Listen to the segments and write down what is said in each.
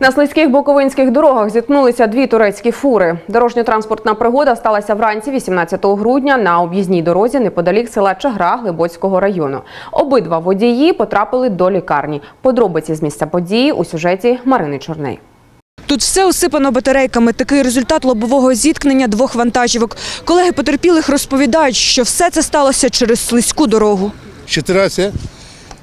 На слизьких буковинських дорогах зіткнулися дві турецькі фури. Дорожньо-транспортна пригода сталася вранці 18 грудня на об'їзній дорозі неподалік села Чагра Глибоцького району. Обидва водії потрапили до лікарні. Подробиці з місця події у сюжеті Марини Чорней. Тут все осипано батарейками. Такий результат лобового зіткнення двох вантажівок. Колеги потерпілих розповідають, що все це сталося через слизьку дорогу. Чотирася.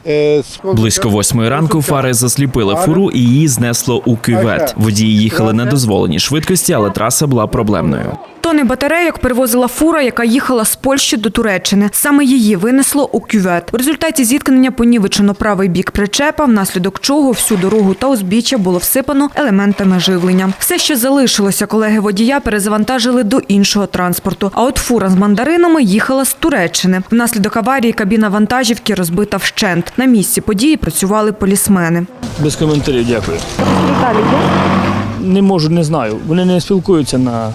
Е, Близько восьмої ранку фари засліпили фуру і її знесло у кювет. Водії їхали на дозволеній швидкості, але траса була проблемною. Тони батарейок перевозила фура, яка їхала з Польщі до Туреччини. Саме її винесло у кювет. У результаті зіткнення понівечено правий бік причепа, внаслідок чого всю дорогу та узбіччя було всипано елементами живлення. Все, що залишилося, колеги водія перезавантажили до іншого транспорту. А от фура з мандаринами їхала з Туреччини. Внаслідок аварії кабіна вантажівки розбита вщент. На місці події працювали полісмени. Без коментарів, дякую. Не можу, не знаю. Вони не спілкуються на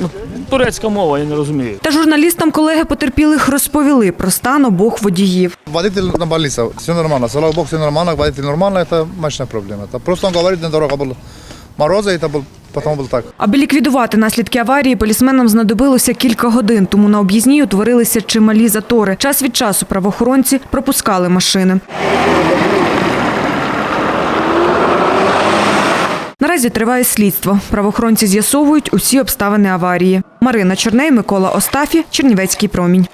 Ну, турецька мова, я не розумію. Та журналістам колеги потерпілих розповіли про стан обох водіїв. Водитель на больнице, все нормально. Слава Богу, все нормально, водитель нормально, это мощная проблема. Это просто он говорит, на дорога была мороза, и это был, потом был так. Аби ліквідувати наслідки аварії, полісменам знадобилося кілька годин, тому на об'їзній утворилися чималі затори. Час від часу правоохоронці пропускали машини. Наразі триває слідство. Правоохоронці з'ясовують усі обставини аварії. Марина Чорней, Микола Остафі, Чернівецький промінь.